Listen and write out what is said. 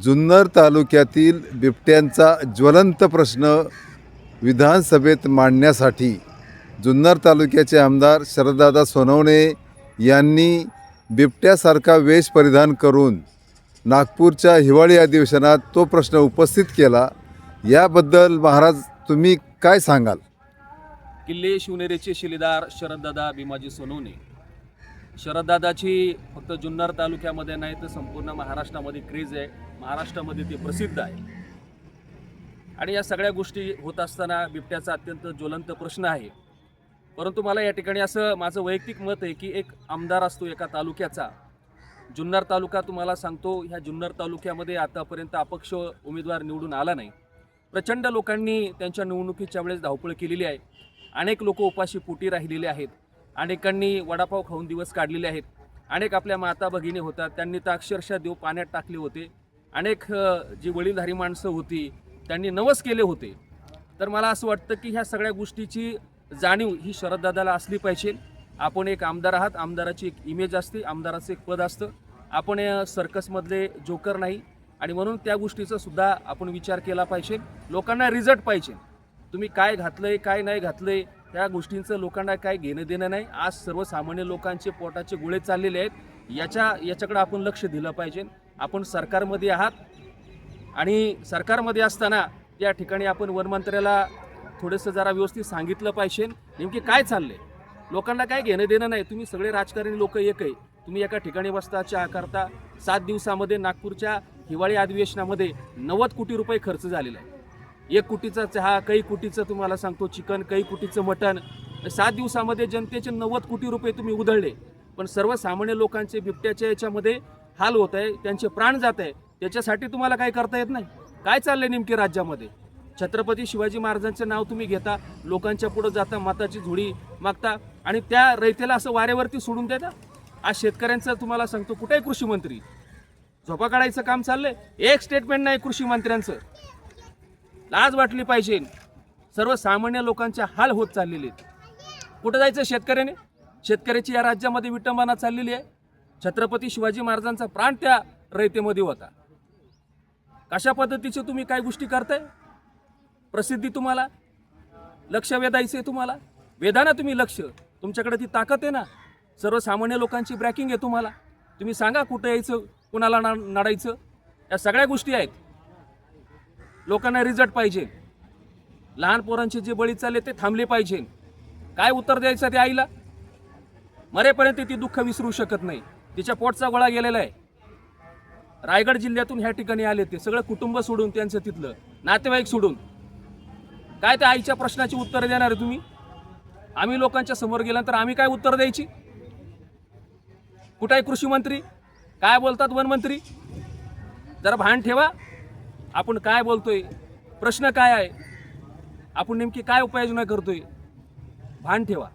जुन्नर तालुक्यातील बिबट्यांचा ज्वलंत प्रश्न विधानसभेत मांडण्यासाठी जुन्नर तालुक्याचे आमदार शरददादा सोनवणे यांनी बिबट्यासारखा वेश परिधान करून नागपूरच्या हिवाळी अधिवेशनात तो प्रश्न उपस्थित केला. याबद्दल महाराज तुम्ही काय सांगाल? किल्ले शिवनेरीचे शिलेदार शरददादा भीमाजी सोनवणे. शरददादाची फक्त जुन्नर तालुक्यामध्ये नाही तर संपूर्ण महाराष्ट्रामध्ये क्रेज आहे. महाराष्ट्रामध्ये ते प्रसिद्ध आहे. आणि या सगळ्या गोष्टी होत असताना बिबट्याचा अत्यंत ज्वलंत प्रश्न आहे. परंतु मला या ठिकाणी असं माझं वैयक्तिक मत आहे की एक आमदार असतो एका तालुक्याचा. जुन्नर तालुका तुम्हाला सांगतो ह्या जुन्नर तालुक्यामध्ये आतापर्यंत अपक्ष उमेदवार निवडून आला नाही. प्रचंड लोकांनी त्यांच्या निवडणुकीच्या वेळेस धावपळ केलेली आहे. अनेक लोक उपाशी पोटी राहिलेले आहेत. अनेकांनी वडापाव खाऊन दिवस काढलेले आहेत. अनेक आपल्या माता भगिनी होतात. त्यांनी तर अक्षरशः देव पाण्यात टाकले होते. अनेक जी वडीलधारी माणसं होती त्यांनी नवस केले होते. तर मला असं वाटतं की ह्या सगळ्या गोष्टीची जाणीव ही शरददादाला असली पाहिजे. आपण एक आमदार आहात. आमदाराची एक इमेज असते. आमदाराचं एक पद असतं. आपण सर्कसमधले जोकर नाही. आणि म्हणून त्या गोष्टीचा सुद्धा आपण विचार केला पाहिजे. लोकांना रिझल्ट पाहिजे. तुम्ही काय घातलंय काय नाही घातलंय त्या गोष्टींचं लोकांना काय घेणं देणं नाही. आज सर्वसामान्य लोकांचे पोटाचे गोळे चाललेले आहेत. याच्या याच्याकडे आपण लक्ष दिलं पाहिजे. आपण सरकारमध्ये आहात. आणि सरकारमध्ये असताना त्या ठिकाणी आपण वनमंत्र्याला थोडंसं जरा व्यवस्थित सांगितलं पाहिजे. नेमकी काय चाललंय? लोकांना काय घेणं देणं नाही. तुम्ही सगळे राजकारणी लोक एक आहे. तुम्ही एका ठिकाणी बसता चहा करता. सात दिवसामध्ये नागपूरच्या हिवाळी अधिवेशनामध्ये नव्वद कोटी रुपये खर्च झालेला आहे एक कोटीचा चहा काही कोटीचं तुम्हाला सांगतो चिकन काही कोटीचं मटण. सात दिवसामध्ये जनतेचे नव्वद कोटी रुपये तुम्ही उधळले. पण सर्वसामान्य लोकांचे बिबट्याच्या याच्यामध्ये हाल होत आहे त्यांचे प्राण जात आहे. त्याच्यासाठी तुम्हाला काय करता येत नाही? काय चाललंय नेमके राज्यामध्ये? छत्रपती शिवाजी महाराजांचं नाव तुम्ही घेता लोकांच्या पुढं जाता माताची झुडी मागता आणि त्या रयतेला असं वाऱ्यावरती सोडून देता? आज शेतकऱ्यांचं तुम्हाला सांगतो कुठे आहे कृषी मंत्री? झोपा काढायचं काम चाललंय? एक स्टेटमेंट नाही कृषी मंत्र्यांचं. लाज वाटली पाहिजे. सर्वसामान्य लोकांचे हाल होत चाललेले आहेत. कुठं जायचं शेतकऱ्याने? शेतकऱ्याची या राज्यामध्ये विटंबना चाललेली आहे. छत्रपती शिवाजी महाराजांचा प्राण त्या रयतेमध्ये होता. कशा पद्धतीचे तुम्ही काय गोष्टी करताय? प्रसिद्धी तुम्हाला? लक्ष वेधायचं आहे तुम्हाला? वेधा ना तुम्ही लक्ष. तुमच्याकडे ती ताकद आहे ना? सर्वसामान्य लोकांची ब्रॅकिंग आहे तुम्हाला. तुम्ही सांगा कुठं यायचं कुणाला ना नडायचं? या सगळ्या गोष्टी आहेत. लोकांना रिझल्ट पाहिजे. लहान पोरांचे जे बळी चालले ते थांबले पाहिजे. काय उत्तर द्यायचं त्या आईला? मरेपर्यंत ती दुःख विसरू शकत नाही. तिच्या पोटचा गोळा गेलेला आहे. रायगड जिल्ह्यातून ह्या ठिकाणी आले ते. सगळं कुटुंब सोडून त्यांचं तिथलं. नातेवाईक सोडून. काय त्या आईच्या प्रश्नाची उत्तरं देणार आहे तुम्ही? आम्ही लोकांच्या समोर गेल्यानंतर आम्ही काय उत्तर द्यायची? कुठे आहे कृषी मंत्री? काय बोलतात वनमंत्री? जरा भान ठेवा. आपण काय बोलतोय? प्रश्न काय आहे? आपण नेमकी काय उपाययोजना करतोय? भान ठेवा.